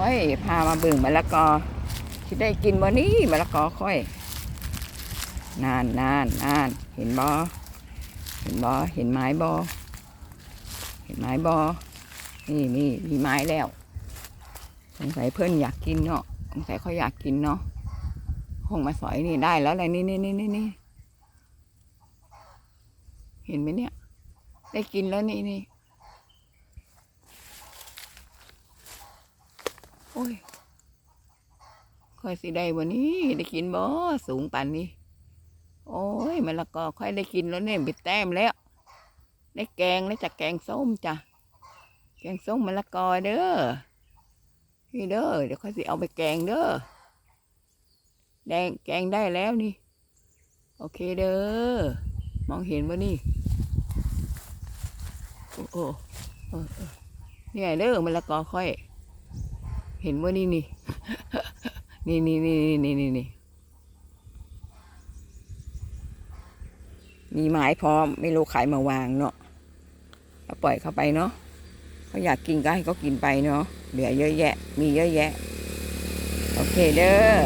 ค่อยพามาบิ่งมะละกอที่ได้กินบ่นี้มะละกอค่อย นานนานนานเห็นบ่เห็นบ่เห็นไม้บ่เห็นไม้บ่นี่นี่มีไม้แล้วสงสัยเพื่อนอยากกินเนาะสงสัยเขาอยากกินเนาะคงมาสอยนี่ได้แล้วแหละนี่นี่นี่นี่นี่เห็นไหมเนี่ย ได้กินแล้วนี่นี่ โอ้ยค่อยสิได้วันนี้ได้กินบ่สูงป่นนี้ โอ้ยมะละกอค่อยได้กินแล้วเนี่ยบิดแต้มแล้ว ได้แกงแล้วจากแกงส้มจ้ะแกงส้มมะละกอเด้อนี่เด้อเดี๋ยวค่อยสิเอาไปแกงเด้อแดงแกงได้แล้วนี่ โอเคเด้อมองเห็นบ่นี่โอ้โอ้เนี่ยเด้อมะละกอค่อย เห็นว่านี่นี่นี่นี่นี่นี่นี่นี่มีไม้พร้อมไม่รู้ใครมาวางเนาะก็ปล่อยเข้าไปเนาะเขาอยากกินก็ให้เขากินไปเนาะเหลือเยอะแยะ มีเยอะแยะ โอเคเด้อ